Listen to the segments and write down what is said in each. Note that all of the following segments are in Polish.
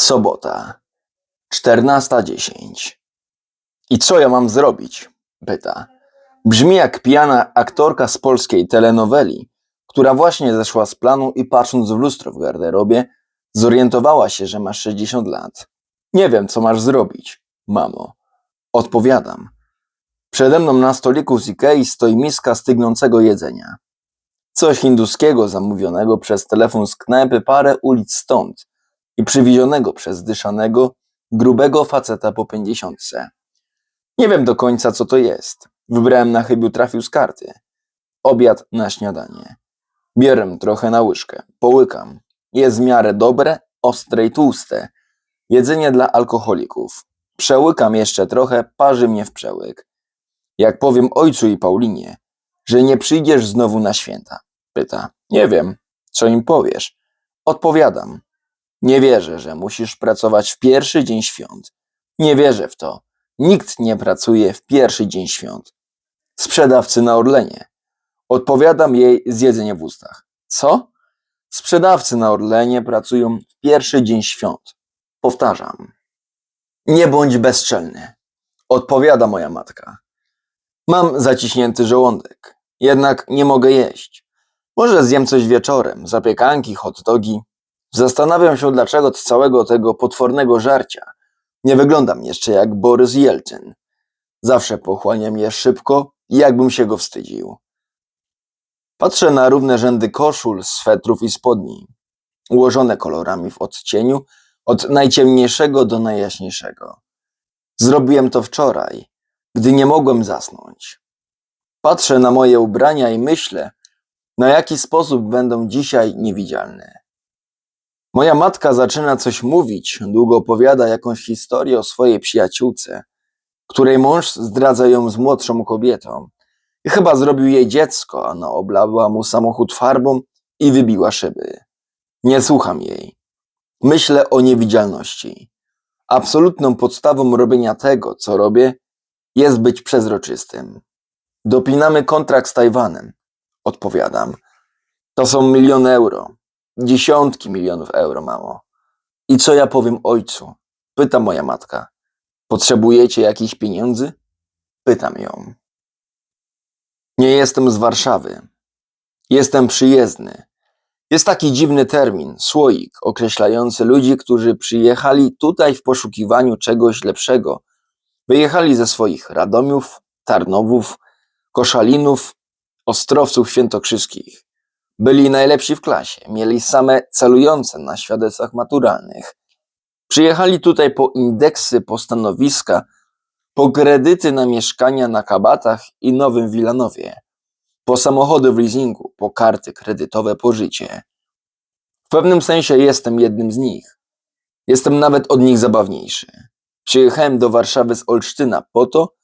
Sobota, 14.10. I co ja mam zrobić? Pyta. Brzmi jak pijana aktorka z polskiej telenoweli, która właśnie zeszła z planu i patrząc w lustro w garderobie, zorientowała się, że ma 60 lat. Nie wiem, co masz zrobić, mamo. Odpowiadam. Przede mną na stoliku z Ikei stoi miska stygnącego jedzenia. Coś hinduskiego zamówionego przez telefon z knajpy parę ulic stąd i przywiezionego przez dyszanego, grubego faceta po pięćdziesiątce. Nie wiem do końca, co to jest. Wybrałem na chybiu trafił z karty. Obiad na śniadanie. Bierę trochę na łyżkę, połykam. Jest w miarę dobre, ostre i tłuste. Jedzenie dla alkoholików. Przełykam jeszcze trochę, parzy mnie w przełyk. Jak powiem ojcu i Paulinie, że nie przyjdziesz znowu na święta, pyta. Nie wiem, co im powiesz. Odpowiadam. Nie wierzę, że musisz pracować w pierwszy dzień świąt. Nie wierzę w to. Nikt nie pracuje w pierwszy dzień świąt. Sprzedawcy na Orlenie. Odpowiadam jej z jedzeniem w ustach. Co? Sprzedawcy na Orlenie pracują w pierwszy dzień świąt. Powtarzam. Nie bądź bezczelny. Odpowiada moja matka. Mam zaciśnięty żołądek. Jednak nie mogę jeść. Może zjem coś wieczorem. Zapiekanki, hot dogi. Zastanawiam się, dlaczego z całego tego potwornego żarcia nie wyglądam jeszcze jak Borys Jelcyn. Zawsze pochłaniam je szybko i jakbym się go wstydził. Patrzę na równe rzędy koszul, swetrów i spodni, ułożone kolorami w odcieniu od najciemniejszego do najjaśniejszego. Zrobiłem to wczoraj, gdy nie mogłem zasnąć. Patrzę na moje ubrania i myślę, na jaki sposób będą dzisiaj niewidzialne. Moja matka zaczyna coś mówić, długo opowiada jakąś historię o swojej przyjaciółce, której mąż zdradza ją z młodszą kobietą i chyba zrobił jej dziecko, a ona oblała mu samochód farbą i wybiła szyby. Nie słucham jej. Myślę o niewidzialności. Absolutną podstawą robienia tego, co robię, jest być przezroczystym. Dopinamy kontrakt z Tajwanem. Odpowiadam. To są miliony euro. Dziesiątki milionów euro, mamo. I co ja powiem ojcu? Pyta moja matka. Potrzebujecie jakichś pieniędzy? Pytam ją. Nie jestem z Warszawy. Jestem przyjezdny. Jest taki dziwny termin, słoik, określający ludzi, którzy przyjechali tutaj w poszukiwaniu czegoś lepszego. Wyjechali ze swoich Radomiów, Tarnowów, Koszalinów, Ostrowców Świętokrzyskich. Byli najlepsi w klasie, mieli same celujące na świadectwach maturalnych. Przyjechali tutaj po indeksy, po stanowiska, po kredyty na mieszkania na Kabatach i Nowym Wilanowie, po samochody w leasingu, po karty kredytowe, po życie. W pewnym sensie jestem jednym z nich. Jestem nawet od nich zabawniejszy. Przyjechałem do Warszawy z Olsztyna po to,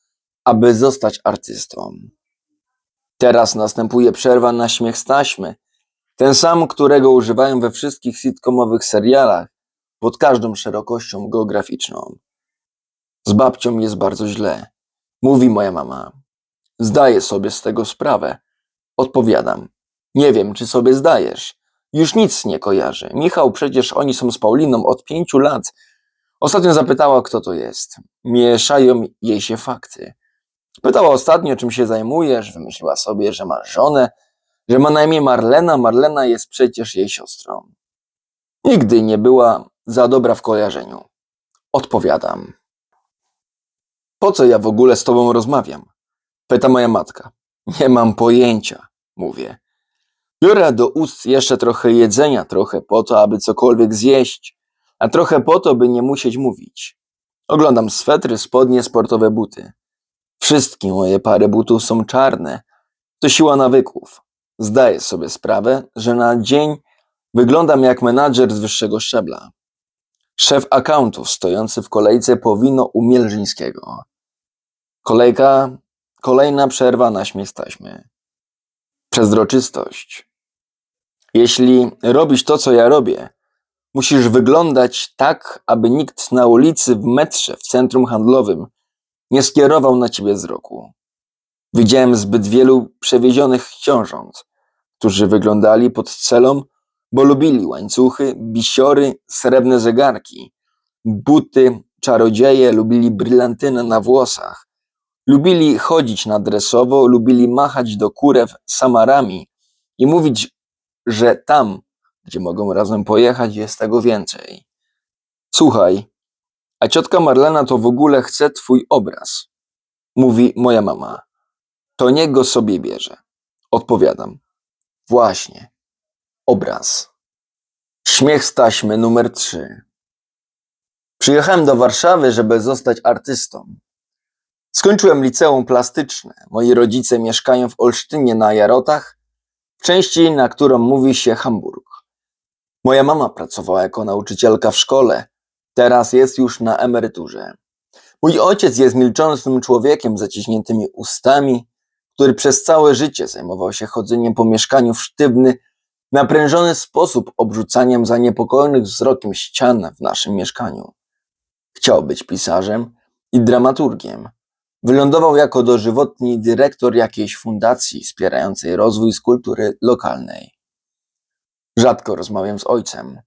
aby zostać artystą. Teraz następuje przerwa na śmiech z taśmy, ten sam, którego używają we wszystkich sitcomowych serialach, pod każdą szerokością geograficzną. Z babcią jest bardzo źle, mówi moja mama. Zdaję sobie z tego sprawę. Odpowiadam. Nie wiem, czy sobie zdajesz. Już nic nie kojarzę. Michał, przecież oni są z Pauliną od pięciu lat. Ostatnio zapytała, kto to jest. Mieszają jej się fakty. Pytała ostatnio, czym się zajmujesz. Wymyśliła sobie, że ma żonę, że ma na imię Marlena. Marlena jest przecież jej siostrą. Nigdy nie była za dobra w kojarzeniu. Odpowiadam. Po co ja w ogóle z tobą rozmawiam? Pyta moja matka. Nie mam pojęcia, mówię. Biorę do ust jeszcze trochę jedzenia, trochę po to, aby cokolwiek zjeść, a trochę po to, by nie musieć mówić. Oglądam swetry, spodnie, sportowe buty. Wszystkie moje pary butów są czarne. To siła nawyków. Zdaję sobie sprawę, że na dzień wyglądam jak menadżer z wyższego szczebla. Szef akauntów stojący w kolejce po wino u Mielżyńskiego. Kolejka, kolejna przerwa na śmiech z taśmy. Przezroczystość. Jeśli robisz to, co ja robię, musisz wyglądać tak, aby nikt na ulicy, w metrze, w centrum handlowym nie skierował na ciebie wzroku. Widziałem zbyt wielu przewiezionych książąt, którzy wyglądali pod celą, bo lubili łańcuchy, bisiory, srebrne zegarki, buty, czarodzieje, lubili brylantynę na włosach. Lubili chodzić na dresowo, lubili machać do kurew samarami i mówić, że tam, gdzie mogą razem pojechać, jest tego więcej. Słuchaj, a ciotka Marlena to w ogóle chce twój obraz. Mówi moja mama. To niech go sobie bierze. Odpowiadam. Właśnie. Obraz. Śmiech z taśmy numer 3. Przyjechałem do Warszawy, żeby zostać artystą. Skończyłem liceum plastyczne. Moi rodzice mieszkają w Olsztynie na Jarotach, w części, na którą mówi się Hamburg. Moja mama pracowała jako nauczycielka w szkole, teraz jest już na emeryturze. Mój ojciec jest milczącym człowiekiem z zaciśniętymi ustami, który przez całe życie zajmował się chodzeniem po mieszkaniu w sztywny, naprężony sposób, obrzucaniem zaniepokojonych wzrokiem ścian w naszym mieszkaniu. Chciał być pisarzem i dramaturgiem. Wylądował jako dożywotni dyrektor jakiejś fundacji wspierającej rozwój skulptury lokalnej. Rzadko rozmawiam z ojcem.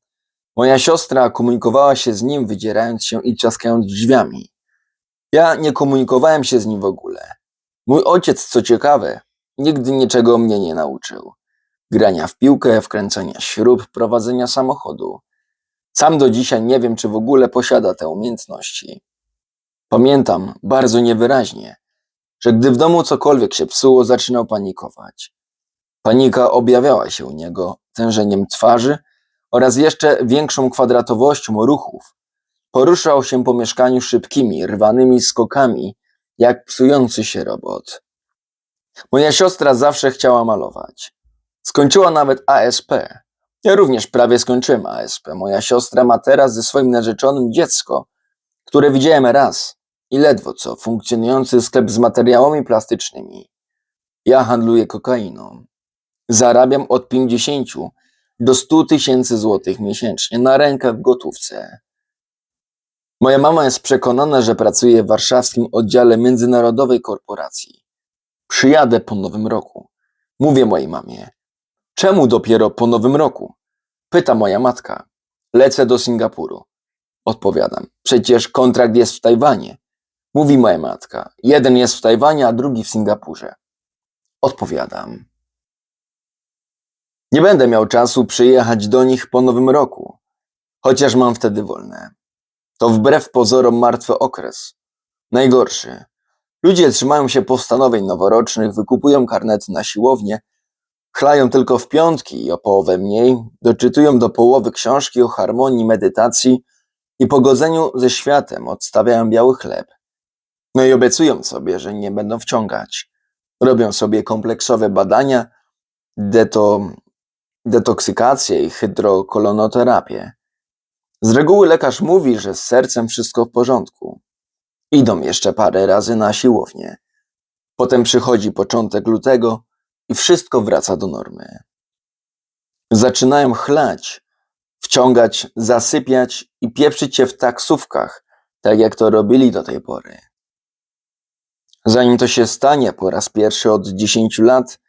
Moja siostra komunikowała się z nim, wydzierając się i trzaskając drzwiami. Ja nie komunikowałem się z nim w ogóle. Mój ojciec, co ciekawe, nigdy niczego mnie nie nauczył. Grania w piłkę, wkręcania śrub, prowadzenia samochodu. Sam do dzisiaj nie wiem, czy w ogóle posiada te umiejętności. Pamiętam bardzo niewyraźnie, że gdy w domu cokolwiek się psuło, zaczynał panikować. Panika objawiała się u niego tężeniem twarzy oraz jeszcze większą kwadratowością ruchów. Poruszał się po mieszkaniu szybkimi, rwanymi skokami, jak psujący się robot. Moja siostra zawsze chciała malować. Skończyła nawet ASP. Ja również prawie skończyłem ASP. Moja siostra ma teraz ze swoim narzeczonym dziecko, które widziałem raz i ledwo co funkcjonujący sklep z materiałami plastycznymi. Ja handluję kokainą. Zarabiam od 50 do 100 tysięcy złotych miesięcznie na rękę w gotówce. Moja mama jest przekonana, że pracuję w warszawskim oddziale międzynarodowej korporacji. Przyjadę po nowym roku. Mówię mojej mamie. Czemu dopiero po nowym roku? Pyta moja matka. Lecę do Singapuru. Odpowiadam. Przecież kontrakt jest w Tajwanie. Mówi moja matka. Jeden jest w Tajwanie, a drugi w Singapurze. Odpowiadam. Nie będę miał czasu przyjechać do nich po nowym roku, chociaż mam wtedy wolne. To wbrew pozorom martwy okres. Najgorszy. Ludzie trzymają się postanowień noworocznych, wykupują karnety na siłownię, chlają tylko w piątki i o połowę mniej, doczytują do połowy książki o harmonii, medytacji i pogodzeniu ze światem, odstawiają biały chleb. No i obiecują sobie, że nie będą wciągać. Robią sobie kompleksowe badania, deto, detoksykację i hydrokolonoterapię. Z reguły lekarz mówi, że z sercem wszystko w porządku. Idą jeszcze parę razy na siłownię. Potem przychodzi początek lutego i wszystko wraca do normy. Zaczynają chlać, wciągać, zasypiać i pieprzyć się w taksówkach, tak jak to robili do tej pory. Zanim to się stanie po raz pierwszy od 10 lat,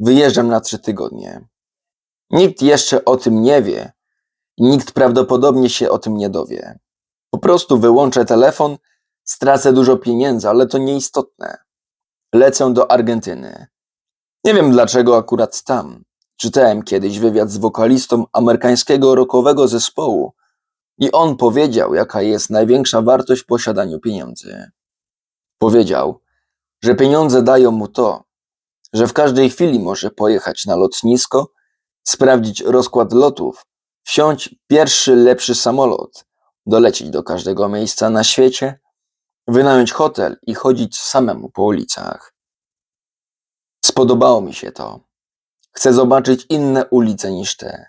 wyjeżdżam na trzy tygodnie. Nikt jeszcze o tym nie wie nikt prawdopodobnie się o tym nie dowie. Po prostu wyłączę telefon, stracę dużo pieniędzy, ale to nieistotne. Lecę do Argentyny. Nie wiem dlaczego akurat tam. Czytałem kiedyś wywiad z wokalistą amerykańskiego rockowego zespołu i on powiedział, jaka jest największa wartość w posiadaniu pieniędzy. Powiedział, że pieniądze dają mu to, że w każdej chwili może pojechać na lotnisko, sprawdzić rozkład lotów, wsiąść pierwszy lepszy samolot, dolecieć do każdego miejsca na świecie, wynająć hotel i chodzić samemu po ulicach. Spodobało mi się to. Chcę zobaczyć inne ulice niż te.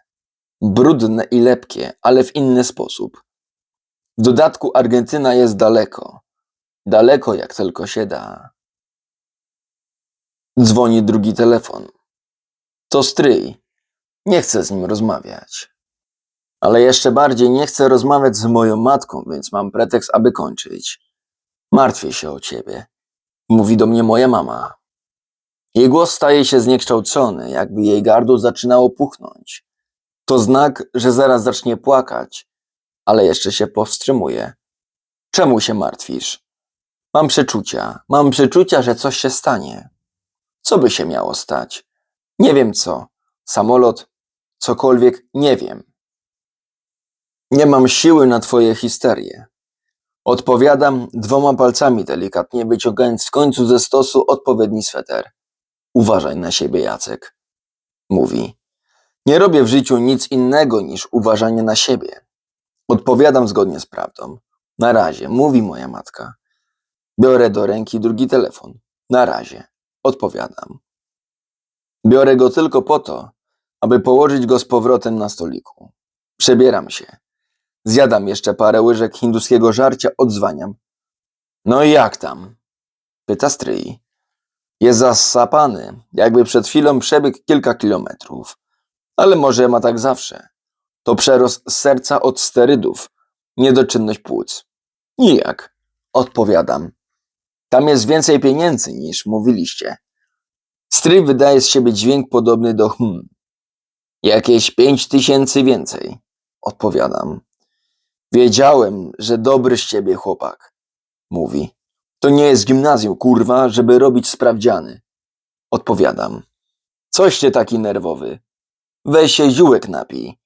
Brudne i lepkie, ale w inny sposób. W dodatku Argentyna jest daleko. Daleko jak tylko się da. Dzwoni drugi telefon. To stryj. Nie chcę z nim rozmawiać. Ale jeszcze bardziej nie chcę rozmawiać z moją matką, więc mam pretekst, aby kończyć. Martwię się o ciebie. Mówi do mnie moja mama. Jej głos staje się zniekształcony, jakby jej gardło zaczynało puchnąć. To znak, że zaraz zacznie płakać, ale jeszcze się powstrzymuje. Czemu się martwisz? Mam przeczucia, mam przeczucia, że coś się stanie. Co by się miało stać? Nie wiem co. Samolot, cokolwiek, nie wiem. Nie mam siły na twoje histerie. Odpowiadam dwoma palcami delikatnie, wyciągając w końcu ze stosu odpowiedni sweter. Uważaj na siebie, Jacek. Mówi. Nie robię w życiu nic innego niż uważanie na siebie. Odpowiadam zgodnie z prawdą. Na razie, mówi moja matka. Biorę do ręki drugi telefon. Na razie, odpowiadam. Biorę go tylko po to, aby położyć go z powrotem na stoliku. Przebieram się. Zjadam jeszcze parę łyżek hinduskiego żarcia, odzwaniam. No i jak tam? Pyta stryj. Jest zasapany, jakby przed chwilą przebiegł kilka kilometrów. Ale może ma tak zawsze. To przerost serca od sterydów, niedoczynność płuc. Nijak, odpowiadam. Tam jest więcej pieniędzy niż mówiliście. Stryj wydaje z siebie dźwięk podobny do hm. Jakieś pięć tysięcy więcej, odpowiadam. Wiedziałem, że dobry z ciebie chłopak, mówi. To nie jest gimnazjum, kurwa, żeby robić sprawdziany. Odpowiadam. Coś ty taki nerwowy. Weź się ziółek napij.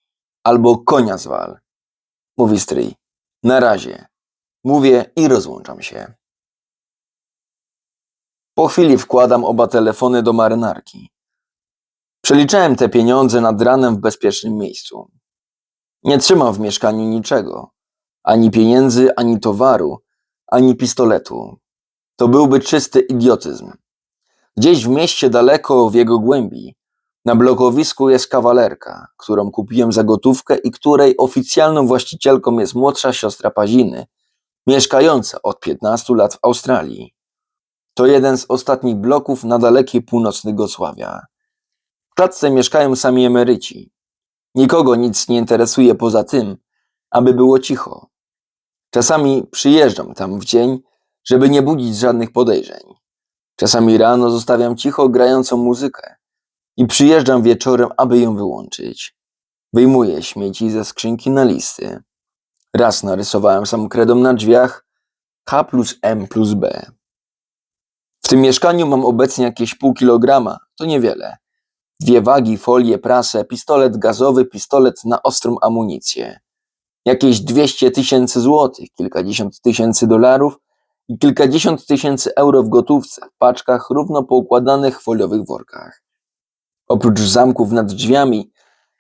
Albo konia zwal. Mówi stryj. Na razie. Mówię i rozłączam się. Po chwili wkładam oba telefony do marynarki. Przeliczałem te pieniądze nad ranem w bezpiecznym miejscu. Nie trzymam w mieszkaniu niczego. Ani pieniędzy, ani towaru, ani pistoletu. To byłby czysty idiotyzm. Gdzieś w mieście daleko w jego głębi, na blokowisku jest kawalerka, którą kupiłem za gotówkę i której oficjalną właścicielką jest młodsza siostra Paziny, mieszkająca od 15 lat w Australii. To jeden z ostatnich bloków na dalekiej północnej Gosławia. W klatce mieszkają sami emeryci. Nikogo nic nie interesuje poza tym, aby było cicho. Czasami przyjeżdżam tam w dzień, żeby nie budzić żadnych podejrzeń. Czasami rano zostawiam cicho grającą muzykę i przyjeżdżam wieczorem, aby ją wyłączyć. Wyjmuję śmieci ze skrzynki na listy. Raz narysowałem samokredą na drzwiach H plus M plus B. W tym mieszkaniu mam obecnie jakieś pół kilograma, to niewiele. Dwie wagi, folię, prasę, pistolet gazowy, pistolet na ostrą amunicję. Jakieś 200 tysięcy złotych, kilkadziesiąt tysięcy dolarów i kilkadziesiąt tysięcy euro w gotówce, w paczkach równo poukładanych foliowych workach. Oprócz zamków nad drzwiami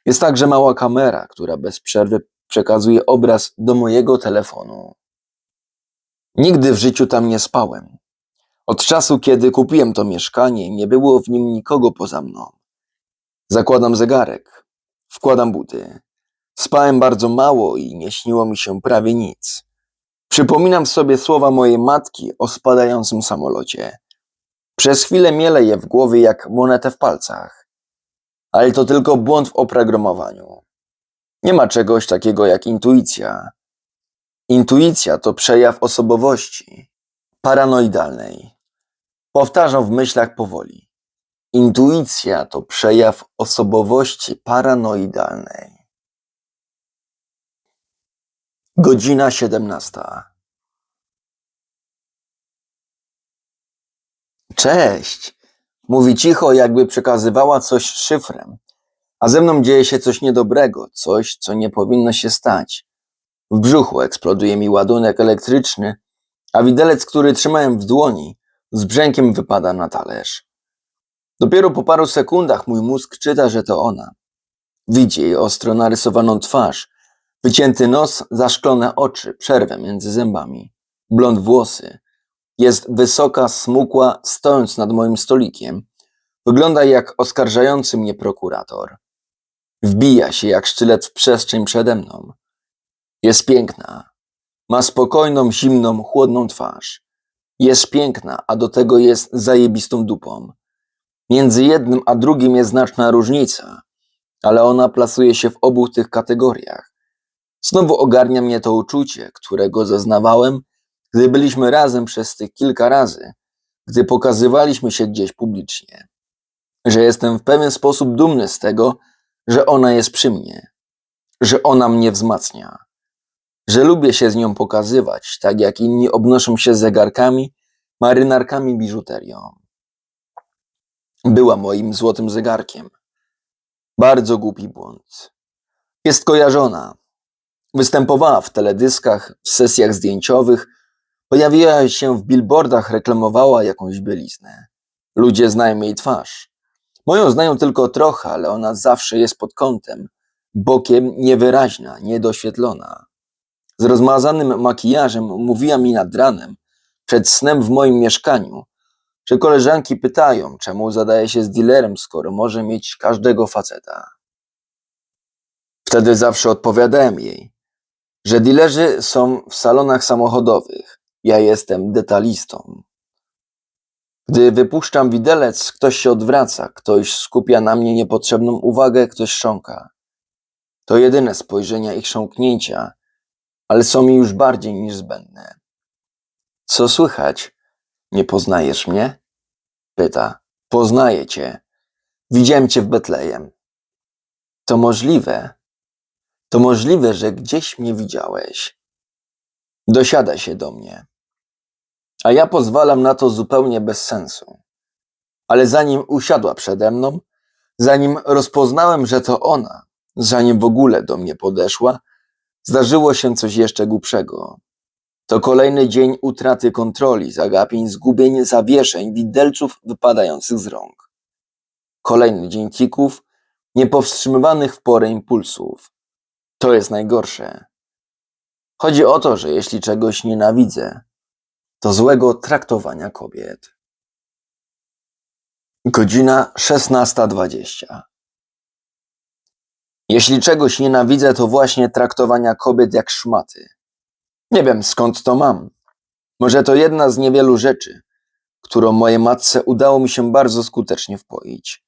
jest także mała kamera, która bez przerwy przekazuje obraz do mojego telefonu. Nigdy w życiu tam nie spałem. Od czasu, kiedy kupiłem to mieszkanie, nie było w nim nikogo poza mną. Zakładam zegarek, wkładam buty. Spałem bardzo mało i nie śniło mi się prawie nic. Przypominam sobie słowa mojej matki o spadającym samolocie. Przez chwilę miele je w głowie jak monetę w palcach. Ale to tylko błąd w oprogramowaniu. Nie ma czegoś takiego jak intuicja. Intuicja to przejaw osobowości paranoidalnej. Powtarzam w myślach powoli. Intuicja to przejaw osobowości paranoidalnej. Godzina siedemnasta. Cześć! Mówi cicho, jakby przekazywała coś szyfrem. A ze mną dzieje się coś niedobrego, coś, co nie powinno się stać. W brzuchu eksploduje mi ładunek elektryczny, a widelec, który trzymałem w dłoni, z brzękiem wypada na talerz. Dopiero po paru sekundach mój mózg czyta, że to ona. Widzi jej ostro narysowaną twarz, wycięty nos, zaszklone oczy, przerwę między zębami, blond włosy. Jest wysoka, smukła, stojąc nad moim stolikiem. Wygląda jak oskarżający mnie prokurator. Wbija się jak sztylet w przestrzeń przede mną. Jest piękna. Ma spokojną, zimną, chłodną twarz. Jest piękna, a do tego jest zajebistą dupą. Między jednym a drugim jest znaczna różnica, ale ona plasuje się w obu tych kategoriach. Znowu ogarnia mnie to uczucie, którego zaznawałem, gdy byliśmy razem przez tych kilka razy, gdy pokazywaliśmy się gdzieś publicznie. Że jestem w pewien sposób dumny z tego, że ona jest przy mnie, że ona mnie wzmacnia. że lubię się z nią pokazywać, tak jak inni obnoszą się zegarkami, marynarkami, biżuterią. Była moim złotym zegarkiem. Bardzo głupi błąd. Jest kojarzona. Występowała w teledyskach, w sesjach zdjęciowych, pojawiła się w billboardach, reklamowała jakąś bieliznę. Ludzie znają jej twarz. Moją znają tylko trochę, ale ona zawsze jest pod kątem, bokiem niewyraźna, niedoświetlona. Z rozmazanym makijażem mówiła mi nad ranem, przed snem w moim mieszkaniu, że koleżanki pytają, czemu zadaje się z dealerem, skoro może mieć każdego faceta. Wtedy zawsze odpowiadałem jej, że dealerzy są w salonach samochodowych, ja jestem detalistą. Gdy wypuszczam widelec, ktoś się odwraca, ktoś skupia na mnie niepotrzebną uwagę, ktoś sząka. To jedyne spojrzenia ich chrząknięcia, ale są mi już bardziej niż zbędne. Co słychać? Nie poznajesz mnie? Pyta. Poznaję cię. Widziałem cię w Betlejem. To możliwe. To możliwe, że gdzieś mnie widziałeś. Dosiada się do mnie. A ja pozwalam na to zupełnie bez sensu. Ale zanim usiadła przede mną, zanim rozpoznałem, że to ona, zanim w ogóle do mnie podeszła, zdarzyło się coś jeszcze głupszego. To kolejny dzień utraty kontroli, zagapień, zgubień, zawieszeń, widelców wypadających z rąk. Kolejny dzień tików, niepowstrzymywanych w porę impulsów. To jest najgorsze. Chodzi o to, że jeśli czegoś nienawidzę, to złego traktowania kobiet. Godzina 16.20. Jeśli czegoś nienawidzę, to właśnie traktowania kobiet jak szmaty. Nie wiem skąd to mam. Może to jedna z niewielu rzeczy, którą mojej matce udało mi się bardzo skutecznie wpoić.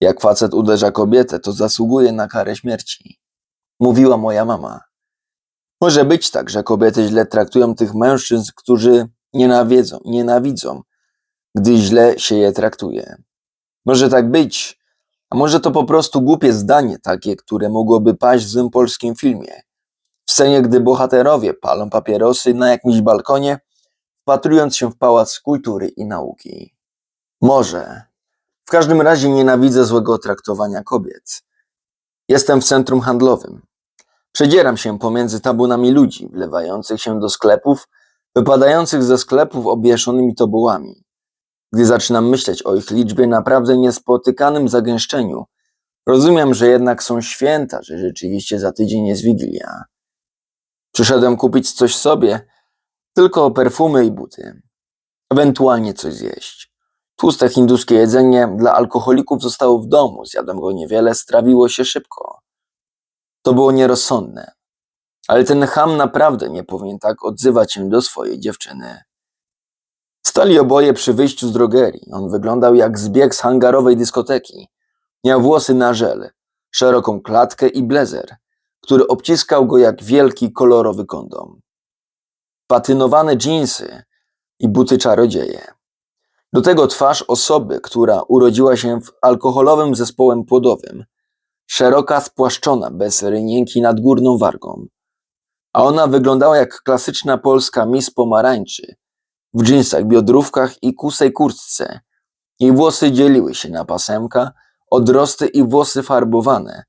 Jak facet uderza kobietę, to zasługuje na karę śmierci. Mówiła moja mama. Może być tak, że kobiety źle traktują tych mężczyzn, którzy nienawidzą, nienawidzą, gdy źle się je traktuje. Może tak być, a może to po prostu głupie zdanie, takie, które mogłoby paść w złym polskim filmie. W scenie, gdy bohaterowie palą papierosy na jakimś balkonie, wpatrując się w Pałac Kultury i Nauki. Może. W każdym razie nienawidzę złego traktowania kobiet. Jestem w centrum handlowym. Przedzieram się pomiędzy tabunami ludzi, wlewających się do sklepów, wypadających ze sklepów obwieszonymi tobołami. Gdy zaczynam myśleć o ich liczbie naprawdę niespotykanym zagęszczeniu, rozumiem, że jednak są święta, że rzeczywiście za tydzień jest Wigilia. Przyszedłem kupić coś sobie, tylko perfumy i buty. Ewentualnie coś zjeść. Tłuste hinduskie jedzenie dla alkoholików zostało w domu, zjadłem go niewiele, strawiło się szybko. To było nierozsądne. Ale ten ham naprawdę nie powinien tak odzywać się do swojej dziewczyny. Stali oboje przy wyjściu z drogerii. On wyglądał jak zbieg z hangarowej dyskoteki. Miał włosy na żel, szeroką klatkę i blezer, który obciskał go jak wielki kolorowy kondom. Patynowane dżinsy i buty czarodzieje. Do tego twarz osoby, która urodziła się w alkoholowym zespołem płodowym. Szeroka, spłaszczona, bez rynienki nad górną wargą. A ona wyglądała jak klasyczna polska mis pomarańczy, w dżinsach, biodrówkach i kusej kurtce. Jej włosy dzieliły się na pasemka, odrosty i włosy farbowane,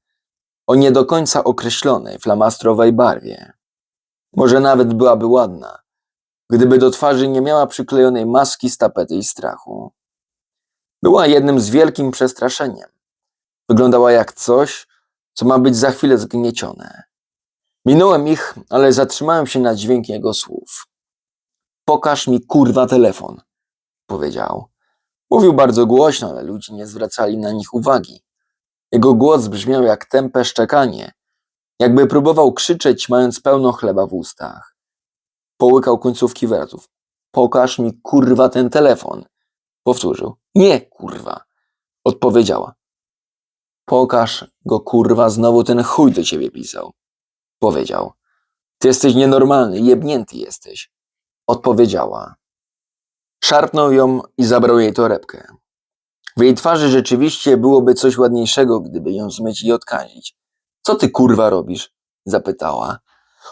o nie do końca określonej, flamastrowej barwie. Może nawet byłaby ładna, gdyby do twarzy nie miała przyklejonej maski z tapety i strachu. Była jednym z wielkim przestraszeniem. Wyglądała jak coś, co ma być za chwilę zgniecione. Minąłem ich, ale zatrzymałem się na dźwięk jego słów. Pokaż mi kurwa telefon, powiedział. Mówił bardzo głośno, ale ludzie nie zwracali na nich uwagi. Jego głos brzmiał jak tępe szczekanie, jakby próbował krzyczeć, mając pełno chleba w ustach. Połykał końcówki wertów. Pokaż mi kurwa ten telefon. Powtórzył. Nie, kurwa. Odpowiedziała. Pokaż go kurwa, znowu ten chuj do ciebie pisał. Powiedział. Ty jesteś nienormalny, jebnięty jesteś. Odpowiedziała. Szarpnął ją i zabrał jej torebkę. W jej twarzy rzeczywiście byłoby coś ładniejszego, gdyby ją zmyć i odkazić. Co ty kurwa robisz? Zapytała.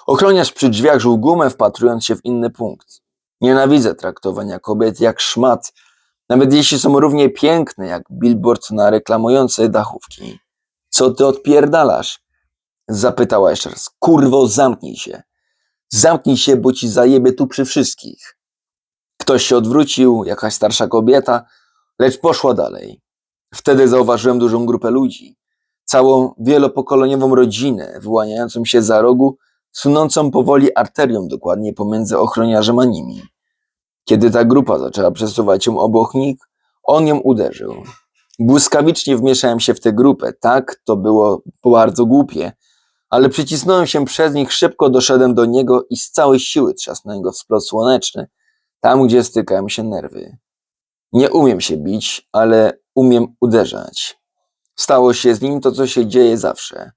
Ochroniarz przy drzwiach żuł gumę, wpatrując się w inny punkt. Nienawidzę traktowania kobiet jak szmat, nawet jeśli są równie piękne jak billboard na reklamujące dachówki. Co ty odpierdalasz? Zapytała jeszcze raz. Kurwo, zamknij się. Zamknij się, bo ci zajebie tu przy wszystkich. Ktoś się odwrócił, jakaś starsza kobieta, lecz poszła dalej. Wtedy zauważyłem dużą grupę ludzi. Całą wielopokoleniową rodzinę, wyłaniającą się za rogu, sunącą powoli arterią dokładnie pomiędzy ochroniarzem a nimi. Kiedy ta grupa zaczęła przesuwać ją obok nich, on ją uderzył. Błyskawicznie wmieszałem się w tę grupę, tak, to było bardzo głupie, ale przycisnąłem się przez nich, szybko doszedłem do niego i z całej siły trzasnąłem go w splot słoneczny, tam gdzie stykają się nerwy. Nie umiem się bić, ale umiem uderzać. Stało się z nim to, co się dzieje zawsze.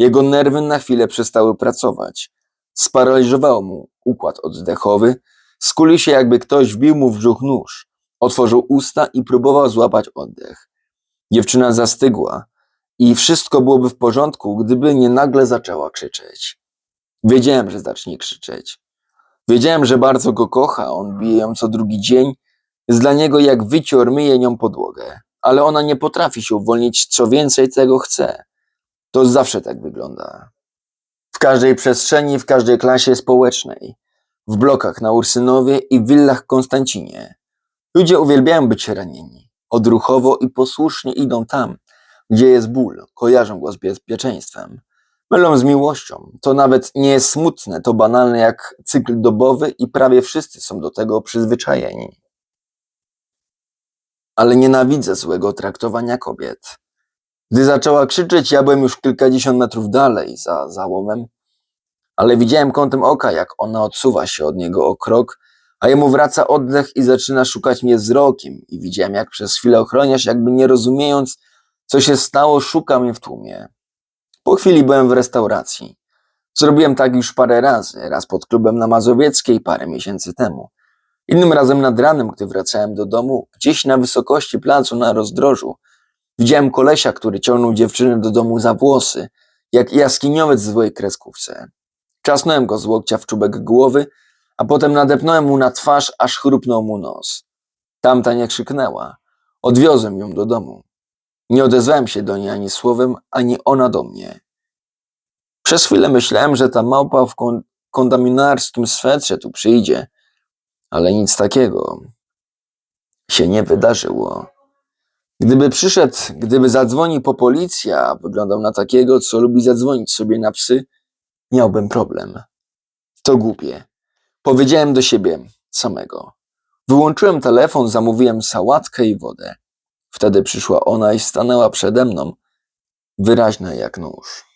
Jego nerwy na chwilę przestały pracować. Sparaliżowało mu układ oddechowy, skulił się jakby ktoś wbił mu w brzuch nóż. Otworzył usta i próbował złapać oddech. Dziewczyna zastygła i wszystko byłoby w porządku, gdyby nie nagle zaczęła krzyczeć. Wiedziałem, że zacznie krzyczeć. Wiedziałem, że bardzo go kocha, on bije ją co drugi dzień. Jest dla niego jak wycior myje nią podłogę, ale ona nie potrafi się uwolnić, co więcej tego chce. To zawsze tak wygląda. W każdej przestrzeni, w każdej klasie społecznej, w blokach na Ursynowie i willach Konstancinie. Ludzie uwielbiają być ranieni. Odruchowo i posłusznie idą tam, gdzie jest ból, kojarzą go z bezpieczeństwem. Mylą z miłością. To nawet nie jest smutne, to banalne jak cykl dobowy i prawie wszyscy są do tego przyzwyczajeni. Ale nienawidzę złego traktowania kobiet. Gdy zaczęła krzyczeć, ja byłem już kilkadziesiąt metrów dalej, za załomem, ale widziałem kątem oka, jak ona odsuwa się od niego o krok, a jemu wraca oddech i zaczyna szukać mnie wzrokiem i widziałem, jak przez chwilę ochroniarz, jakby nie rozumiejąc, co się stało, szuka mnie w tłumie. Po chwili byłem w restauracji. Zrobiłem tak już parę razy, raz pod klubem na Mazowieckiej parę miesięcy temu. Innym razem nad ranem, gdy wracałem do domu, gdzieś na wysokości placu na rozdrożu, widziałem kolesia, który ciągnął dziewczynę do domu za włosy, jak jaskiniowiec w złej kreskówce. Czasnąłem go z łokcia w czubek głowy, a potem nadepnąłem mu na twarz, aż chrupnął mu nos. Tamta nie krzyknęła. Odwiozłem ją do domu. Nie odezwałem się do niej ani słowem, ani ona do mnie. Przez chwilę myślałem, że ta małpa w kon- kondaminarskim swetrze tu przyjdzie, ale nic takiego się nie wydarzyło. Gdyby przyszedł, gdyby zadzwonił po policję, a wyglądał na takiego, co lubi zadzwonić sobie na psy, miałbym problem. To głupie. Powiedziałem do siebie samego. Wyłączyłem telefon, zamówiłem sałatkę i wodę. Wtedy przyszła ona i stanęła przede mną, wyraźna jak nóż.